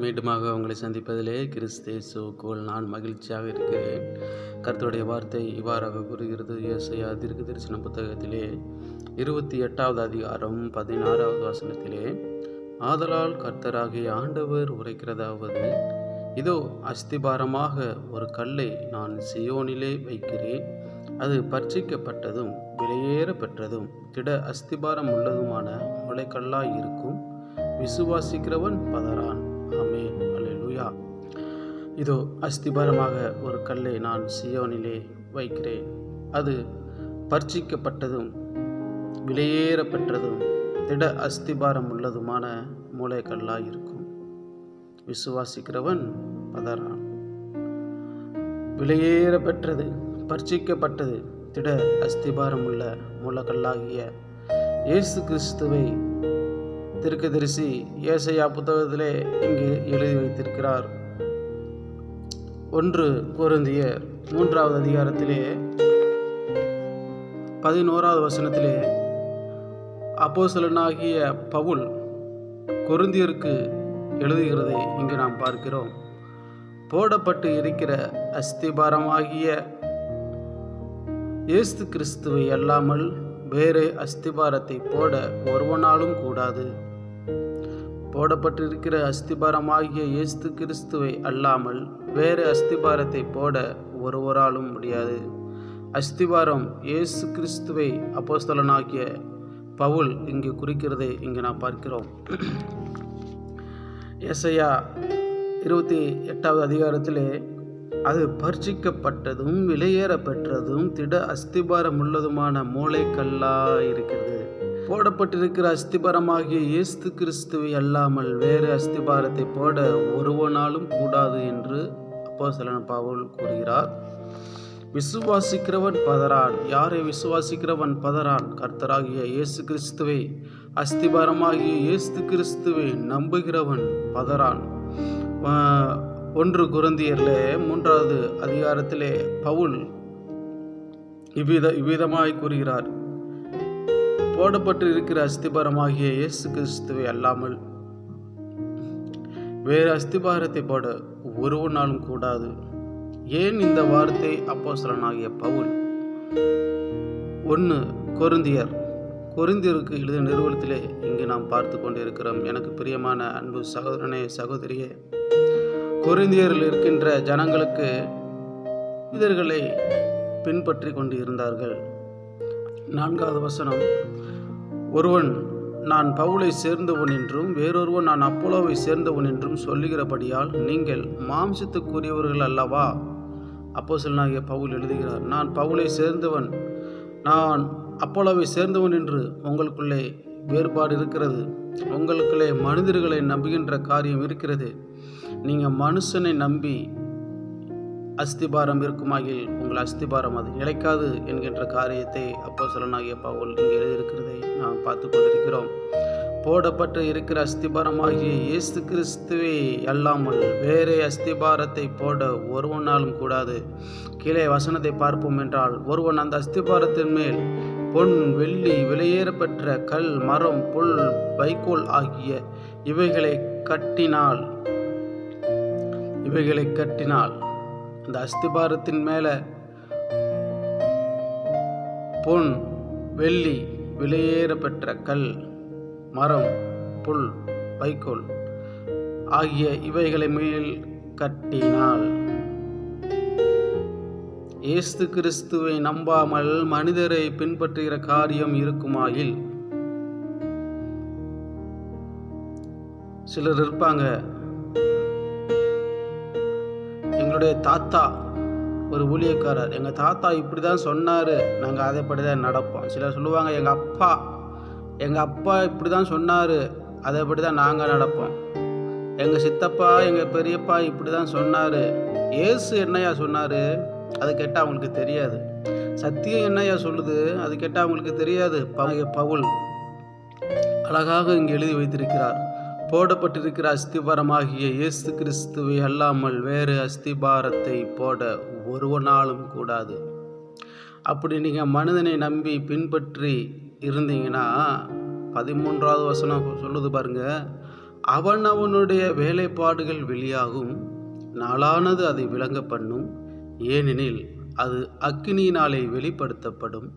மீண்டுமாக உங்களை சந்திப்பதிலே கிறிஸ்தேசுக்குள் நான் மகிழ்ச்சியாக இருக்கிறேன். கர்த்தருடைய வார்த்தை இவ்வாறாக கூறுகிறது. இயேசையா திருக்கு தரிசன புத்தகத்திலே இருபத்தி எட்டாவது அதிகாரம் பதினாறாவது வசனத்திலே ஆதலால் கர்த்தராகிய ஆண்டவர் உரைக்கிறதாவது இதோ அஸ்திபாரமாக ஒரு கல்லை நான் சியோனிலே வைக்கிறேன். அது பர்ச்சிக்கப்பட்டதும் விலையேற பெற்றதும் திட அஸ்திபாரம் உள்ளதுமான முளைக்கல்லாய் இருக்கும். விசுவாசிக்கிறவன் பதறான். அல்லேலூயா இதோ அஸ்திபாரமாக ஒரு கல்லை நான் சியோனிலே வைக்கிறேன். அது பர்ச்சிக்கப்பட்டதும் விலையேறப்பெற்றதும் திட அஸ்திபாரம் உள்ளதுமான மூளைக்கல்லாய் இருக்கும் விசுவாசிக்கிறவன் பதறான். விலையேறப்பெற்றது பர்ச்சிக்கப்பட்டது திட அஸ்திபாரம் உள்ள மூலக்கல்லாகிய இயேசு கிறிஸ்துவை திருக்கதரிசி ஏசையா புத்தகத்திலே இங்கு எழுதி வைத்திருக்கிறார். ஒன்று குருந்திய மூன்றாவது அதிகாரத்திலே பதினோராவது வசனத்திலே அப்போசலனாகிய பவுல் கொருந்தியருக்கு எழுதுகிறதை இங்கு நாம் பார்க்கிறோம். போடப்பட்டு இருக்கிற அஸ்திபாரமாகிய இயேசு கிறிஸ்துவை அல்லாமல் வேறு அஸ்திபாரத்தை போட ஒருவனாலும் கூடாது. போடப்பட்டிருக்கிற அஸ்திபாரமாகிய இயேசு கிறிஸ்துவை அல்லாமல் வேறு அஸ்திபாரத்தை போட ஒருவராலும் முடியாது. அஸ்திபாரம் இயேசு கிறிஸ்துவை அப்போஸ்தலனாகிய பவுல் இங்கு குறிக்கிறதை இங்கு நாம் பார்க்கிறோம். எஸ்ஐயா இருபத்தி எட்டாவது அதிகாரத்திலே அது பர்ச்சிக்கப்பட்டதும் விலையேற பெற்றதும் திட அஸ்திபாரம் உள்ளதுமான மூளைக்கல்லா இருக்கிறது. போடப்பட்டிருக்கிற அஸ்திபாரமாகிய இயேசு கிறிஸ்துவை அல்லாமல் வேறு அஸ்திபாரத்தை போட ஒருவனாலும் கூடாது என்று அப்போஸ்தலன் பவுல் கூறுகிறார். விசுவாசிக்கிறவன் பதறான். யாரை விசுவாசிக்கிறவன் பதறான்? கர்த்தராகிய இயேசு கிறிஸ்துவை. அஸ்திபாரமாகிய இயேசு கிறிஸ்துவை நம்புகிறவன் பதறான். ஒன்று குருந்தியரில் மூன்றாவது அதிகாரத்திலே பவுல் இவ்வித இவ்விதமாய் கூறுகிறார். போடப்பட்டு இருக்கிற அஸ்திபாரமாகிய இயேசு கிறிஸ்துவை அல்லாமல் வேறு அஸ்திபாரத்தை போட ஒருவனாலும் கூடாது. ஏன் இந்த வார்த்தை அப்போசலனாகிய பவுல்? ஒன்று கொருந்தியர். கொருந்தியருக்கு எழுதிய நிறுவனத்திலே இங்கு நாம் பார்த்து கொண்டிருக்கிறோம். எனக்கு பிரியமான அன்பு சகோதரனே சகோதரியே கொருந்தியரில் இருக்கின்ற ஜனங்களுக்கு இதர்களை பின்பற்றி கொண்டு இருந்தார்கள் நான்காவது வசனம் ஒருவன் நான் பவுலை சேர்ந்தவன் என்றும் வேறொருவன் நான் அப்போலோவை சேர்ந்தவன் என்றும் சொல்லுகிறபடியால் நீங்கள் மாம்சத்துக்குரியவர்கள் அல்லவா? அப்போ சொல்லாகிய பவுல் எழுதுகிறார் நான் பவுலை சேர்ந்தவன் நான் அப்போலோவை சேர்ந்தவன் என்று உங்களுக்குள்ளே வேறுபாடு இருக்கிறது. உங்களுக்குள்ளே மனிதர்களை நம்புகின்ற காரியம் இருக்கிறது. நீங்கள் மனுஷனை நம்பி அஸ்திபாரம் இருக்குமாகில் உங்கள் அஸ்திபாரம் அது நிலைக்காது என்கின்ற காரியத்தை அப்போ சொல்லனாகிய பவுல் இங்கே எழுதியிருக்கிறதை நாம் பார்த்து கொண்டிருக்கிறோம். போடப்பட்டு இருக்கிற அஸ்திபாரமாகிய இயேசு கிறிஸ்துவே அல்லாமல் வேறே அஸ்திபாரத்தை போட ஒருவனாலும் கூடாது. கீழே வசனத்தை பார்ப்போம் என்றால் ஒருவன் அந்த அஸ்திபாரத்தின் மேல் பொன் வெள்ளி விலையேறப்பெற்ற கல் மரம் புல் வைக்கோல் ஆகிய இவைகளை கட்டினால் இவைகளை கட்டினால் அந்த அஸ்திபாரத்தின் மேலே பொன் வெள்ளி விலையேற பெற்ற கல் மரம் புல் வைக்கோல் ஆகிய இவைகளை மேல் கட்டினால் இயேசு கிறிஸ்துவை நம்பாமல் மனிதரை பின்பற்றுகிற காரியம் இருக்குமாயில். சிலர் இருப்பாங்க என்னுடைய தாத்தா ஒரு ஊழியக்காரர். எங்கள் தாத்தா இப்படி தான் சொன்னார். நாங்கள் அதைப்படி தான் நடப்போம். சிலர் சொல்லுவாங்க எங்கள் அப்பா எங்கள் அப்பா இப்படி தான் சொன்னார். அதைப்படி தான் நாங்கள் நடப்போம். எங்கள் சித்தப்பா எங்கள் பெரியப்பா இப்படி தான் சொன்னார். ஏசு என்னையா சொன்னார்? அது கேட்டால் அவங்களுக்கு தெரியாது. சத்தியம் என்னையா சொல்லுது? அது கேட்டால் அவங்களுக்கு தெரியாது. பவுல் அழகாக இங்கே எழுதி வைத்திருக்கிறார். போடப்பட்டிருக்கிற அஸ்திபாரமாகிய இயேசு கிறிஸ்துவை அல்லாமல் வேறு அஸ்திபாரத்தை போட ஒருவனாலும் கூடாது. அப்படி நீங்கள் மனிதனை நம்பி பின்பற்றி இருந்தீங்கன்னா பதிமூன்றாவது வசனம் சொல்லுது பாருங்க அவன் அவனுடைய வேலைப்பாடுகள் வெளியாகும் நாளானது அதை விளங்க பண்ணும். ஏனெனில் அது அக்கினியினாலே வெளிப்படுத்தப்படும்.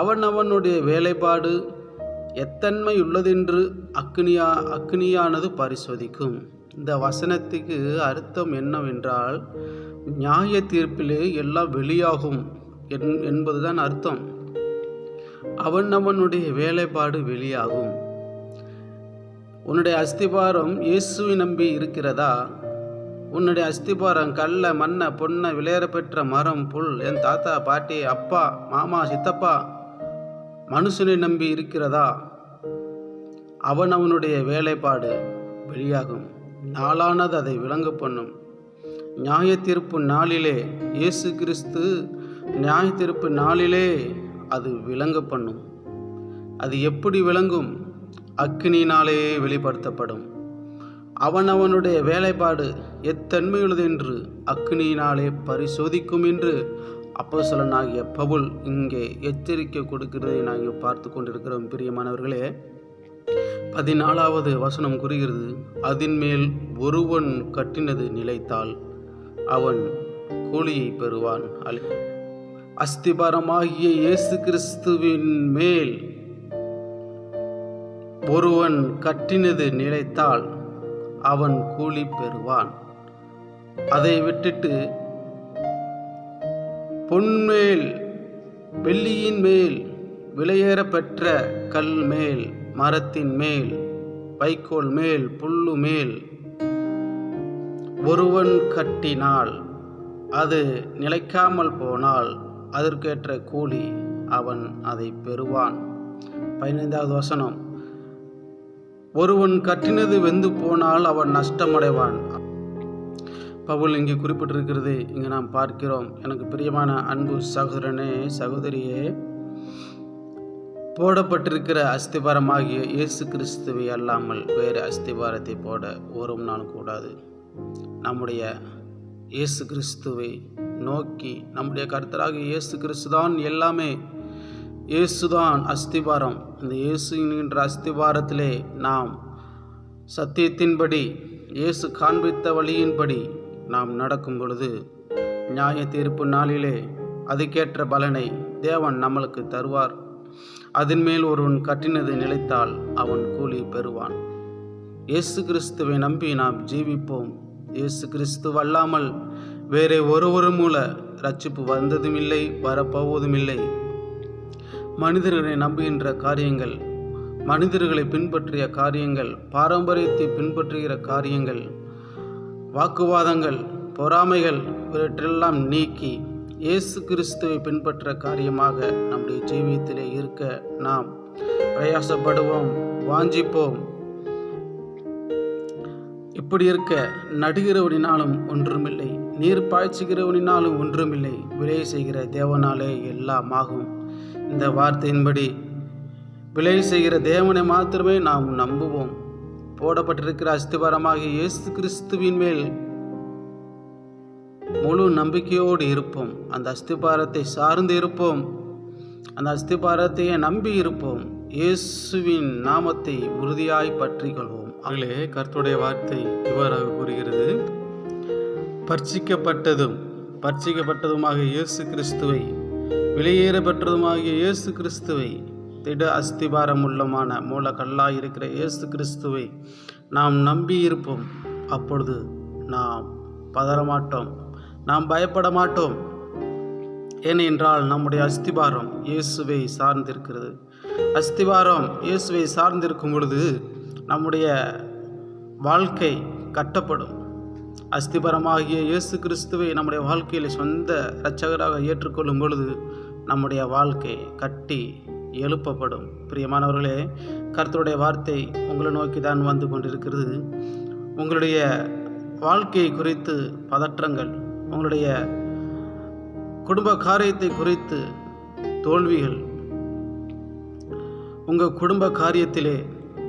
அவன் அவனுடைய வேலைப்பாடு எத்தன்மை உள்ளதென்று அக்னியா அக்னியானது பரிசோதிக்கும். இந்த வசனத்துக்கு அர்த்தம் என்னவென்றால் நியாய தீர்ப்பிலே எல்லாம் வெளியாகும் என் என்பதுதான் அர்த்தம். அவன் அவனுடைய வேலைப்பாடு வெளியாகும். உன்னுடைய அஸ்திபாரம் இயேசுவை நம்பி இருக்கிறதா? உன்னுடைய அஸ்திபாரம் கல்ல மண்ணை பொண்ணை விளையாட பெற்ற மரம் புல் என் தாத்தா பாட்டி அப்பா மாமா சித்தப்பா மனுஷனை நம்பி இருக்கிறதா? அவன் அவனுடைய வேலைப்பாடு வெளியாகும். நாளானது அதை விளங்க பண்ணும். நியாய தீர்ப்பு நாளிலே இயேசு கிறிஸ்து நியாய தீர்ப்பு நாளிலே அது விளங்க பண்ணும். அது எப்படி விளங்கும்? அக்கினியினாலே வெளிப்படுத்தப்படும். அவன் அவனுடைய வேலைப்பாடு எத்தன்மையுள்ளது என்று அக்னியினாலே பரிசோதிக்கும் என்று அப்போசலனாகிய பவுல் இங்கே எச்சரிக்கை கொடுக்கிறதை நாங்கள் பார்த்து கொண்டிருக்கிறோம். பிரியமானவர்களே பதினாலாவது வசனம் கூறுகிறது அதன்மேல் ஒருவன் கட்டினது நிலைத்தால் அவன் கூலியை பெறுவான். அல் அஸ்திபாரமாகிய இயேசு கிறிஸ்துவின் மேல் ஒருவன் கட்டினது நிலைத்தால் அவன் கூலி பெறுவான். அதை விட்டுட்டு பொன்மேல் வெள்ளியின் மேல் விலையேற பெற்ற கல் மேல் மரத்தின் மேல் வைக்கோல் மேல் புல்லு மேல் ஒருவன் கட்டினால் அது நிலைக்காமல் போனால் அதற்கேற்ற கூலி அவன் அதை பெறுவான். பதினைந்தாவது வசனம். ஒருவன் கட்டினது வெந்து போனால் அவன் நஷ்டமடைவான். பவுல் இங்கே குறிப்பிட்டிருக்கிறது இங்கே நாம் பார்க்கிறோம். எனக்கு பிரியமான அன்பு சகோதரனே சகோதரியே போடப்பட்டிருக்கிற அஸ்திபாரமாகிய இயேசு கிறிஸ்துவை அல்லாமல் வேறு அஸ்திபாரத்தை போட ஒரு நாள் கூடாது. நம்முடைய இயேசு கிறிஸ்துவை நோக்கி நம்முடைய கர்த்தராக இயேசு கிறிஸ்து தான் எல்லாமே. இயேசுதான் அஸ்திபாரம். இந்த இயேசு என்கின்ற அஸ்திபாரத்திலே நாம் சத்தியத்தின்படி இயேசு காண்பித்த வழியின்படி நாம் நடக்கும் பொழுது நியாய தீர்ப்பு நாளிலே அதுக்கேற்ற பலனை தேவன் நம்மளுக்கு தருவார். அதன் மேல் ஒருவன் கட்டினது நிலைத்தால் அவன் கூலி பெறுவான். இயேசு கிறிஸ்துவை நம்பி நாம் ஜீவிப்போம். இயேசு கிறிஸ்து அல்லாமல் வேறே ஒருவரு மூல ரட்சிப்பு வந்ததும் இல்லை வரப்போவதும் இல்லை மனிதர்களை நம்புகின்ற காரியங்கள் மனிதர்களை பின்பற்றிய காரியங்கள் பாரம்பரியத்தை பின்பற்றுகிற காரியங்கள் வாக்குவாதங்கள் பொறாமைகள் இவற்றெல்லாம் நீக்கி இயேசு கிறிஸ்துவை பின்பற்ற காரியமாக நம்முடைய ஜீவியத்திலே இருக்க நாம் பிரயாசப்படுவோம் வாஞ்சிப்போம். இப்படி இருக்க நடுகிறவனினாலும் ஒன்றுமில்லை நீர் பாய்ச்சுகிறவனினாலும் ஒன்றுமில்லை விலை செய்கிற தேவனாலே எல்லாம் ஆகும். இந்த வார்த்தையின்படி விலை செய்கிற தேவனை மாத்திரமே நாம் நம்புவோம். போடப்பட்டிருக்கிற அஸ்திபாரமாக இயேசு கிறிஸ்துவின் மேல் முழு நம்பிக்கையோடு இருப்போம். அந்த அஸ்திபாரத்தை சார்ந்து இருப்போம். அந்த அஸ்திபாரத்தையே நம்பி இருப்போம். இயேசுவின் நாமத்தை உறுதியாய் பற்றி கொள்வோம் அவர்களே கர்த்துடைய வார்த்தை இவ்வாறாக கூறுகிறது. பர்ச்சிக்கப்பட்டதும் பர்ச்சிக்கப்பட்டதுமாக இயேசு கிறிஸ்துவை வெளியேற பெற்றதுமாகிய இயேசு கிறிஸ்துவை திட அஸ்திபாரம் உள்ளமான மூலக்கல்லாய் இருக்கிற இயேசு கிறிஸ்துவை நாம் நம்பி இருப்போம் அப்பொழுது நாம் பதறமாட்டோம். நாம் பயப்பட மாட்டோம் ஏனென்றால் நம்முடைய அஸ்திபாரம் இயேசுவை சார்ந்திருக்கிறது. அஸ்திபாரம் இயேசுவை சார்ந்திருக்கும் பொழுது நம்முடைய வாழ்க்கை கட்டப்படும். அஸ்திபரமாகிய இயேசு கிறிஸ்துவை நம்முடைய வாழ்க்கையில் சொந்த இரட்சகராக ஏற்றுக்கொள்ளும் பொழுது நம்முடைய வாழ்க்கை கட்டி எழுப்பப்படும். பிரியமானவர்களே கர்த்தருடைய வார்த்தை உங்களை நோக்கி தான் வந்து கொண்டிருக்கிறது. உங்களுடைய வாழ்க்கையை குறித்து பதற்றங்கள் உங்களுடைய குடும்ப காரியத்தை குறித்து தோல்விகள் உங்கள் குடும்ப காரியத்திலே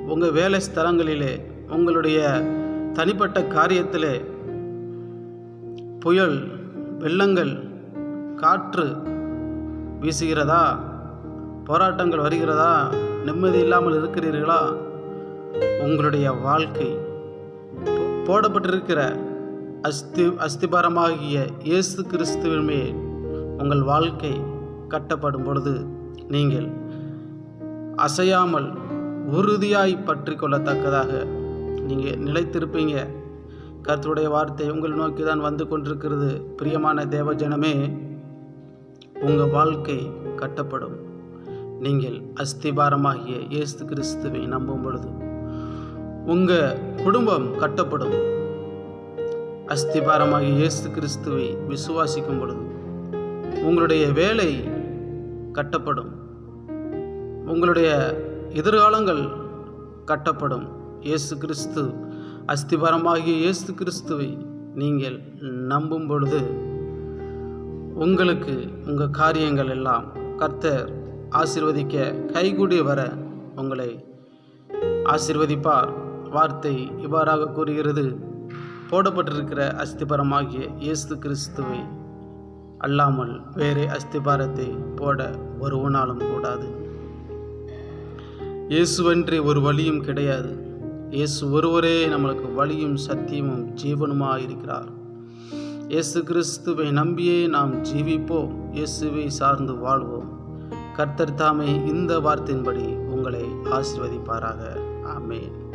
உங்கள் வேலை ஸ்தலங்களிலே உங்களுடைய தனிப்பட்ட காரியத்திலே புயல் வெள்ளங்கள் காற்று வீசுகிறதா? போராட்டங்கள் வருகிறதா? நிம்மதி இல்லாமல் இருக்கிறீர்களா? உங்களுடைய வாழ்க்கை போடப்பட்டிருக்கிற அஸ்தி அஸ்திபாரமாகிய இயேசு கிறிஸ்துவின் மேல் உங்கள் வாழ்க்கை கட்டப்படும் பொழுது நீங்கள் அசையாமல் உறுதியாய் பற்றி கொள்ளத்தக்கதாக நீங்கள் நிலைத்திருப்பீங்க. கருத்துடைய வார்த்தை உங்கள் நோக்கி தான் வந்து கொண்டிருக்கிறது. பிரியமான தேவஜனமே உங்கள் வாழ்க்கை கட்டப்படும். நீங்கள் அஸ்திபாரமாகிய இயேசு கிறிஸ்துவை நம்பும் பொழுது உங்கள் குடும்பம் கட்டப்படும். அஸ்திபாரமாகிய இயேசு கிறிஸ்துவை விசுவாசிக்கும் பொழுது உங்களுடைய வேலை கட்டப்படும். உங்களுடைய எதிர்காலங்கள் கட்டப்படும். இயேசு கிறிஸ்து அஸ்திபாரமாகிய இயேசு கிறிஸ்துவை நீங்கள் நம்பும் பொழுது உங்களுக்கு உங்கள் காரியங்கள் எல்லாம் கர்த்தர் ஆசிர்வதிக்க கைகூடி வர உங்களை ஆசிர்வதிப்பார். வார்த்தை இவ்வாறாக கூறுகிறது. போடப்பட்டிருக்கிற அஸ்திபாரமாகிய இயேசு கிறிஸ்துவை அல்லாமல் வேறே அஸ்திபாரத்தை போட ஒருவனாலும் கூடாது. இயேசுவன்றி ஒரு வழியும் கிடையாது. இயேசு ஒருவரே நம்மளுக்கு வழியும் சத்தியமும் ஜீவனுமாக இருக்கிறார். இயேசு கிறிஸ்துவை நம்பியே நாம் ஜீவிப்போம். இயேசுவை சார்ந்து வாழ்வோம். கர்த்தர் தாமே இந்த வார்த்தையின்படி உங்களை ஆசிர்வதிப்பாராக. ஆமேன்.